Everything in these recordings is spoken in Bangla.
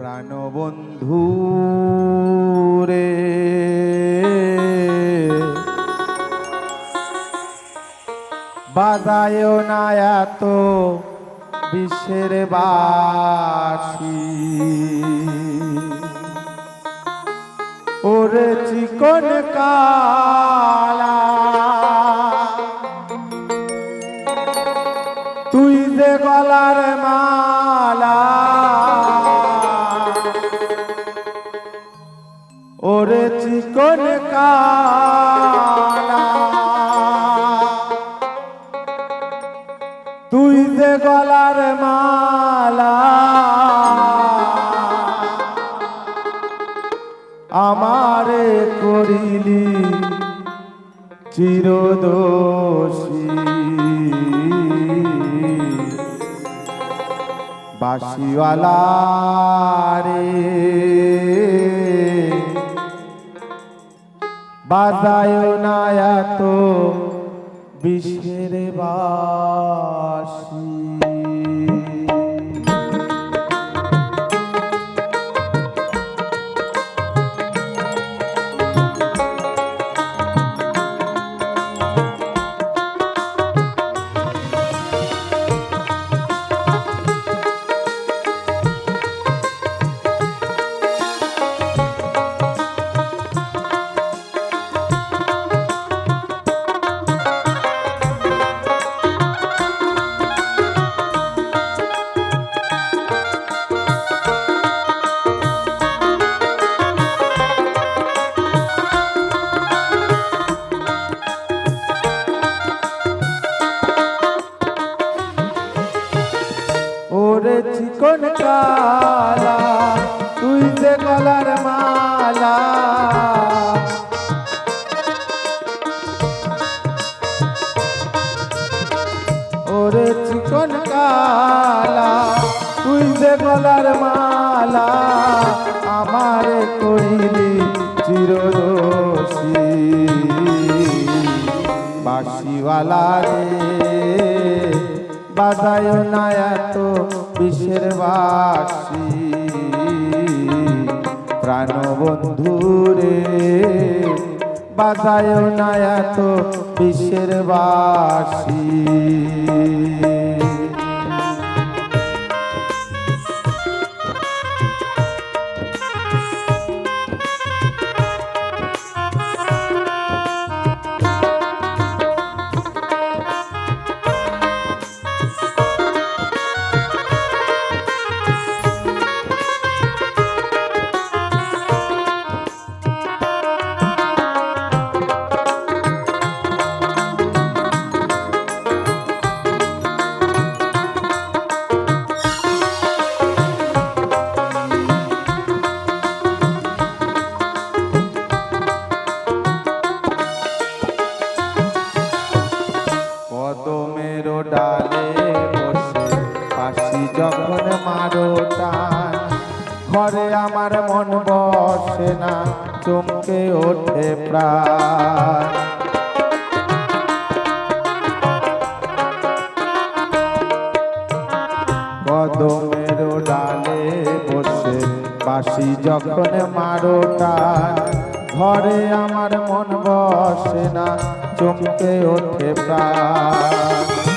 প্রাণবন্ধু রে। বাজায় না এত বিশ্বের বাসি। ওরে চিকন কালা তুই যে গলার মালা চিকন কালা। তুই যে গলার মালা আমারে করিলি চিরদোষী। বাসিওয়ালা রে। বাজায় না এত বিশ্বের বাসী। ওরে চিকন কালা তুই যে গলার মালা। ওরে চিকন কালা তুই যে গলার মালা, আমারে করিলি চিরদোষী। বাসিওয়ালা রে বাজায় না এত বিশ্বের বাসি। প্রাণবন্ধু রে বাজায় না এত বিশ্বের বাসি। ডালে বসে, পাশি যখন মারো টান, ঘরে আমার মন বসে না, চমকে ওঠে প্রাণ। কদমের ডালে বসে বাসি যখন মারো টান, ঘরে আমার মন বসে না, চমকে ওঠে প্রাণ।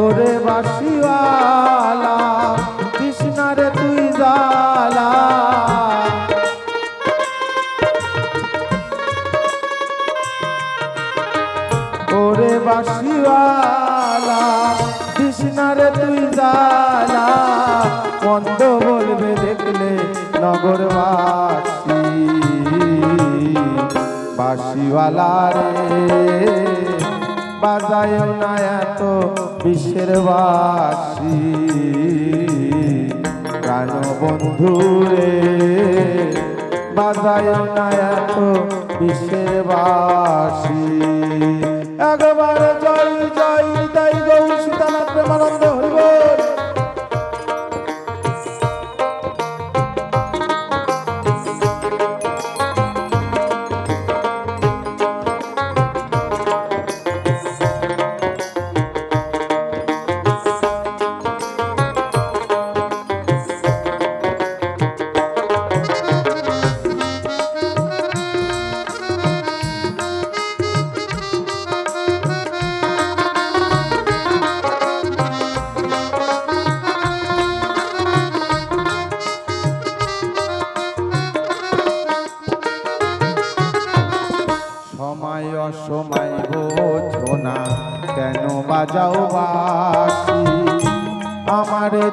ওরে বাসিওয়ালা কৃষ্ণারে তুই জালা ওরে বাসিওয়ালা কৃষ্ণারে তুই জালা মন্দ বলবে দেখলে নগরবাসী। বাসিওয়ালা রে। বাজায় না এত বিশ্বের বাসি। প্রাণ বন্ধু রে? বাজায় না এত বিশ্বের বাসি। একবার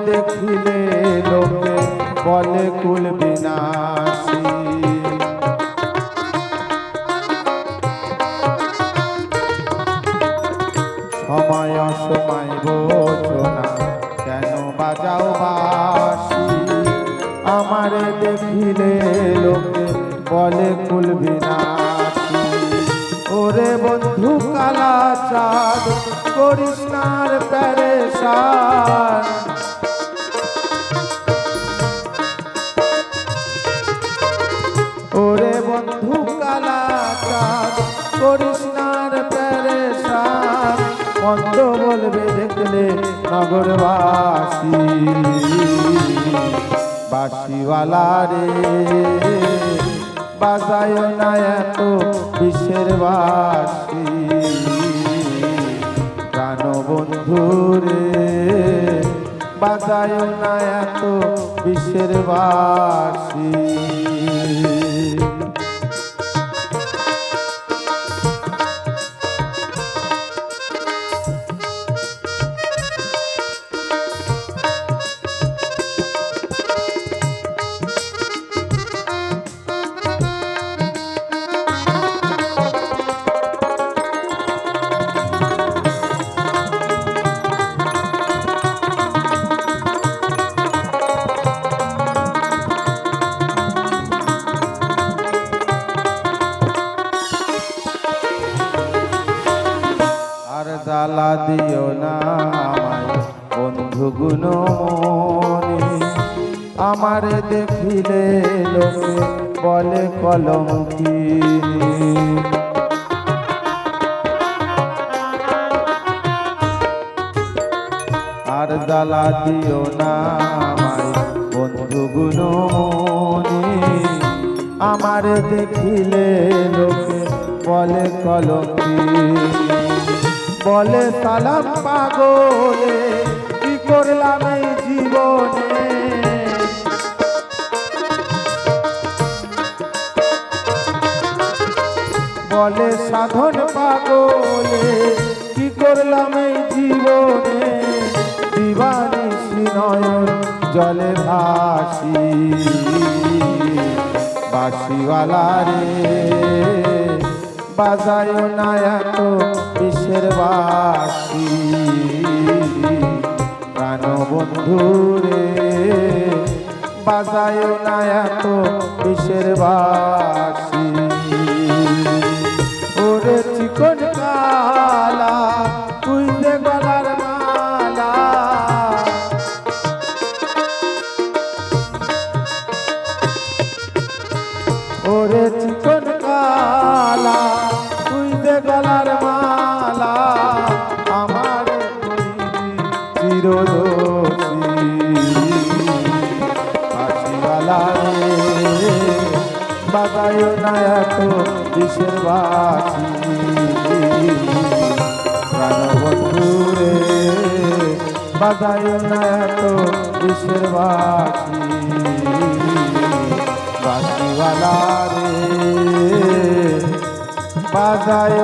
দেখিলে লোকে বলে কুল বিনাশী। সময় অসময় বোঝো না কেন বাজাও বাসি আমারে দেখিলে লোকে বলে কুল বিনাশী। ওরে বন্ধু কালা চাঁদ করিস নার প্যারেশান। বন্ধু কালা চাঁদ করিস নার প্যারেশান। মন্দ বলবে, দেখলে নগরবাসী। রে বাজায় না এত বিশ্বের বাসী। প্রাণ বন্ধু রে বাজায় না এত বিশ্বের বাসী। বন্ধু গুণমণি আমারে দেখিলে লোকে বলে কলম আর জ্বালা দিও না আমায়, বন্ধু আমারে দেখিলে লোকে বলে কলকি বলে সালাম পাগলে করলাম এই জীবনে। বলে, সাধন পাগলে, কি করলাম এই জীবনে? দিবানিসি নয়ন জলে ভাসি। বাসিওয়ালা রে, বাজায় না এত বিশ্বের বাসি প্রাণ বন্ধু রে বাজায় না এত বিশ্বের বাসি। ওরে চিকন কালা, তুই যে গলার মালা। ওরে চিকন কালা, তুই যে গলার মালা। আমার চিরদোষী বাগায় না এত দিশের বাসি প্রাণবন্ধু রে বাগায় না এত দিশের বাসি। বাসিওয়ালা রে বাজায়